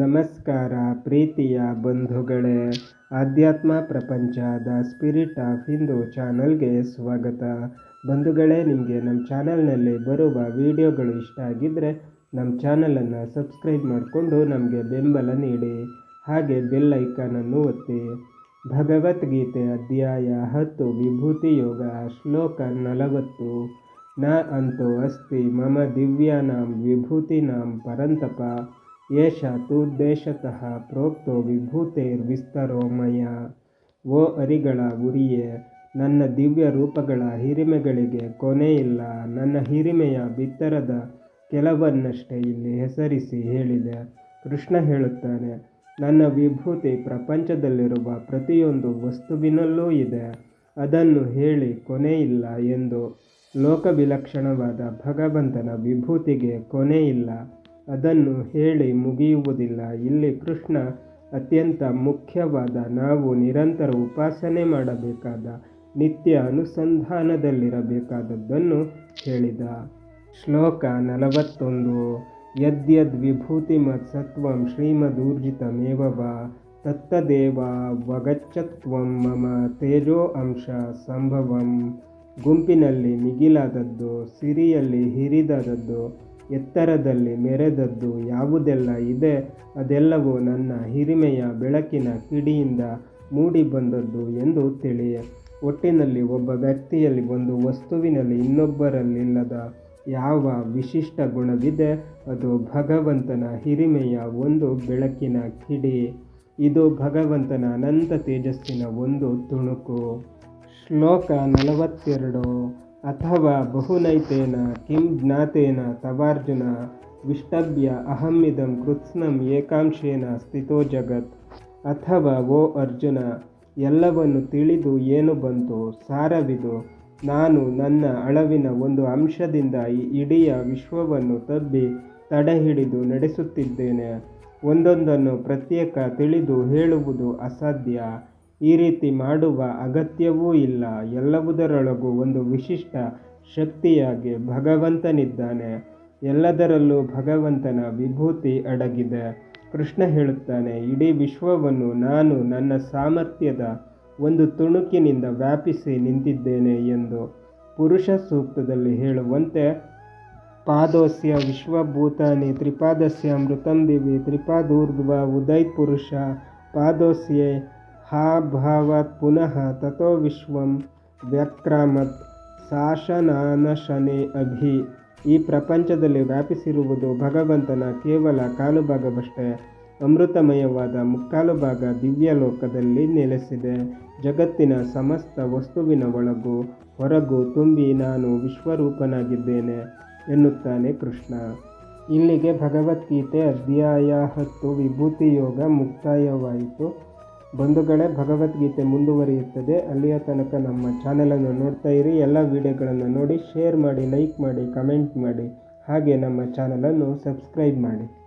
ನಮಸ್ಕಾರ ಪ್ರೀತಿಯ ಬಂಧುಗಳೇ, ಆಧ್ಯಾತ್ಮ ಪ್ರಪಂಚದ ಸ್ಪಿರಿಟ್ ಆಫ್ ಹಿಂದೂ ಚಾನಲ್ಗೆ ಸ್ವಾಗತ. ಬಂಧುಗಳೇ, ನಿಮಗೆ ನಮ್ಮ ಚಾನಲ್ನಲ್ಲಿ ಬರುವ ವಿಡಿಯೋಗಳು ಇಷ್ಟ ಆಗಿದ್ದರೆ ನಮ್ಮ ಚಾನಲನ್ನು ಸಬ್ಸ್ಕ್ರೈಬ್ ಮಾಡಿಕೊಂಡು ನಮಗೆ ಬೆಂಬಲ ನೀಡಿ. ಹಾಗೆ ಬೆಲ್ ಐಕಾನನ್ನು ಒತ್ತಿ. ಭಗವದ್ಗೀತೆ ಅಧ್ಯಾಯ ಹತ್ತು ವಿಭೂತಿ ಯೋಗ ಶ್ಲೋಕ ನಲವತ್ತು. ನ ಅಂತೋ ಅಸ್ತಿ ಮಮ ದಿವ್ಯಾನಾಂ ವಿಭೂತಿನಾಂ ಪರಂತಪ. ಏಷ ತೂದ್ದೇಶತಃ ಪ್ರೋಕ್ತೋ ವಿಭೂತೇರ್ವಿಸ್ತರೋ ಮಯ. ಓ ಅರಿಗಳ ಉರಿಯೇ ನನ್ನ ದಿವ್ಯ ರೂಪಗಳ ಹಿರಿಮೆಗಳಿಗೆ ಕೊನೆಯಿಲ್ಲ. ನನ್ನ ಹಿರಿಮೆಯ ಬಿತ್ತರದ ಕೆಲವನ್ನಷ್ಟೇ ಇಲ್ಲಿ ಹೆಸರಿಸಿ ಹೇಳಿದೆ. ಕೃಷ್ಣ ಹೇಳುತ್ತಾನೆ, ನನ್ನ ವಿಭೂತಿ ಪ್ರಪಂಚದಲ್ಲಿರುವ ಪ್ರತಿಯೊಂದು ವಸ್ತುವಿನಲ್ಲೂ ಇದೆ. ಅದನ್ನು ಹೇಳಿ ಕೊನೆಯಿಲ್ಲ ಎಂದು. ಲೋಕವಿಲಕ್ಷಣವಾದ ಭಗವಂತನ ವಿಭೂತಿಗೆ ಕೊನೆಯಿಲ್ಲ. ಅದನ್ನು ಹೇಳಿ ಮುಗಿಯುವುದಿಲ್ಲ. ಇಲ್ಲಿ ಕೃಷ್ಣ ಅತ್ಯಂತ ಮುಖ್ಯವಾದ ನಾವು ನಿರಂತರ ಉಪಾಸನೆ ಮಾಡಬೇಕಾದ, ನಿತ್ಯ ಅನುಸಂಧಾನದಲ್ಲಿರಬೇಕಾದದ್ದನ್ನು ಹೇಳಿದ. ಶ್ಲೋಕ ನಲವತ್ತೊಂದು. ಯದ್ಯದ್ ವಿಭೂತಿಮತ್ ಸತ್ವಂ ಶ್ರೀಮದೂರ್ಜಿತಮೇವ ತತ್ತದೇವ ವಗಚ್ಚತ್ವಂ ಮಮ ತೇಜೋ ಅಂಶ ಸಂಭವಂ. ಗುಂಪಿನಲ್ಲಿ ಮಿಗಿಲಾದದ್ದು, ಸಿರಿಯಲ್ಲಿ ಹಿರಿದಾದದ್ದು ಎತ್ತರದಲ್ಲಿ ಮೆರೆದದ್ದು ಯಾವುದೆಲ್ಲ ಇದೆ ಅದೆಲ್ಲವೂ ನನ್ನ ಹಿರಿಮೆಯ ಬೆಳಕಿನ ಕಿಡಿಯಿಂದ ಮೂಡಿ ಬಂದದ್ದು ಎಂದು ತಿಳಿಯ. ಒಟ್ಟಿನಲ್ಲಿ ಒಬ್ಬ ವ್ಯಕ್ತಿಯಲ್ಲಿ ಒಂದು ವಸ್ತುವಿನಲ್ಲಿ ಇನ್ನೊಬ್ಬರಲ್ಲಿಲ್ಲದ ಯಾವ ವಿಶಿಷ್ಟ ಗುಣವಿದೆ ಅದು ಭಗವಂತನ ಹಿರಿಮೆಯ ಒಂದು ಬೆಳಕಿನ ಕಿಡಿ. ಇದು ಭಗವಂತನ ಅನಂತ ತೇಜಸ್ಸಿನ ಒಂದು ತುಣುಕು. ಶ್ಲೋಕ ನಲವತ್ತೆರಡು. ಅಥವಾ ಬಹುನೈತೇನ, ಕಿಂ ಜ್ಞಾತೇನ, ತವಾರ್ಜುನ ವಿಷ್ಟಭ್ಯ ಅಹಮ್ಮಿದಂ ಕೃತ್ಸ್ನಂ, ಏಕಾಂಶೇನ, ಸ್ಥಿತೋ ಜಗತ್, ಅಥವಾ ಓ ಅರ್ಜುನ, ಎಲ್ಲವನ್ನು ತಿಳಿದು ಏನು ಬಂತು, ಸಾರವಿದು, ನಾನು ನನ್ನ ಅಳವಿನ ಒಂದು ಅಂಶದಿಂದ ಈ ಇಡೀ ವಿಶ್ವವನ್ನು ತಬ್ಬಿ ತಡೆಹಿಡಿದು ನಡೆಸುತ್ತಿದ್ದೇನೆ, ಒಂದೊಂದನ್ನು ಪ್ರತ್ಯೇಕ ತಿಳಿದು ಹೇಳುವುದು ಅಸಾಧ್ಯ. ಈ ರೀತಿ ಮಾಡುವ ಅಗತ್ಯವೂ ಇಲ್ಲ. ಎಲ್ಲವುದರೊಳಗೂ ಒಂದು ವಿಶಿಷ್ಟ ಶಕ್ತಿಯಾಗಿ ಭಗವಂತನಿದ್ದಾನೆ. ಎಲ್ಲದರಲ್ಲೂ ಭಗವಂತನ ವಿಭೂತಿ ಅಡಗಿದೆ. ಕೃಷ್ಣ ಹೇಳುತ್ತಾನೆ, ಇಡೀ ವಿಶ್ವವನ್ನು ನಾನು ನನ್ನ ಸಾಮರ್ಥ್ಯದ ಒಂದು ತುಣುಕಿನಿಂದ ವ್ಯಾಪಿಸಿ ನಿಂತಿದ್ದೇನೆ ಎಂದು ಪುರುಷ ಸೂಕ್ತದಲ್ಲಿ ಹೇಳುವಂತೆ, ಪಾದೋಸ್ಯ ವಿಶ್ವಭೂತಾನಿ ತ್ರಿಪಾದಸ್ಯ ಮೃತಂ ದಿವಿ ತ್ರಿಪಾದೂರ್ಧ್ವ ಉದಯ್ ಪುರುಷ ಪಾದೋಸ್ಯೆ ಹಾಭಾವಾತ್ ಪುನಃ ತಥೋ ವಿಶ್ವಂ ವ್ಯಕ್ರಮತ್ ಶಾಸನಾನಶನೆ ಅಭಿ ಈ ಪ್ರಪಂಚದಲ್ಲಿ ವ್ಯಾಪಿಸಿರುವುದು ಭಗವಂತನ ಕೇವಲ ಕಾಲುಭಾಗವಷ್ಟೇ, ಅಮೃತಮಯವಾದ ಮುಕ್ಕಾಲು ಭಾಗ ದಿವ್ಯಲೋಕದಲ್ಲಿ ನೆಲೆಸಿದೆ, ಜಗತ್ತಿನ ಸಮಸ್ತ ವಸ್ತುವಿನ ಒಳಗೂ, ಹೊರಗೂ ತುಂಬಿ ನಾನು ವಿಶ್ವರೂಪನಾಗಿದ್ದೇನೆ, ಎನ್ನುತ್ತಾನೆ ಕೃಷ್ಣ. ಇಲ್ಲಿಗೆ ಭಗವದ್ಗೀತೆ ಅಧ್ಯಾಯ ಹತ್ತು ವಿಭೂತಿ ಯೋಗ ಮುಕ್ತಾಯವಾಯಿತು. ಬಂಧುಗಳೇ ಭಗವದ್ಗೀತೆ ಮುಂದುವರಿಯುತ್ತದೆ. ಅಲ್ಲಿಯ ತನಕ ನಮ್ಮ ಚಾನೆಲನ್ನು ನೋಡ್ತಾ ಇರಿ. ಎಲ್ಲ ವಿಡಿಯೋಗಳನ್ನು ನೋಡಿ ಶೇರ್ ಮಾಡಿ ಲೈಕ್ ಮಾಡಿ ಕಮೆಂಟ್ ಮಾಡಿ. ಹಾಗೆ ನಮ್ಮ ಚಾನಲನ್ನು ಸಬ್ಸ್ಕ್ರೈಬ್ ಮಾಡಿ.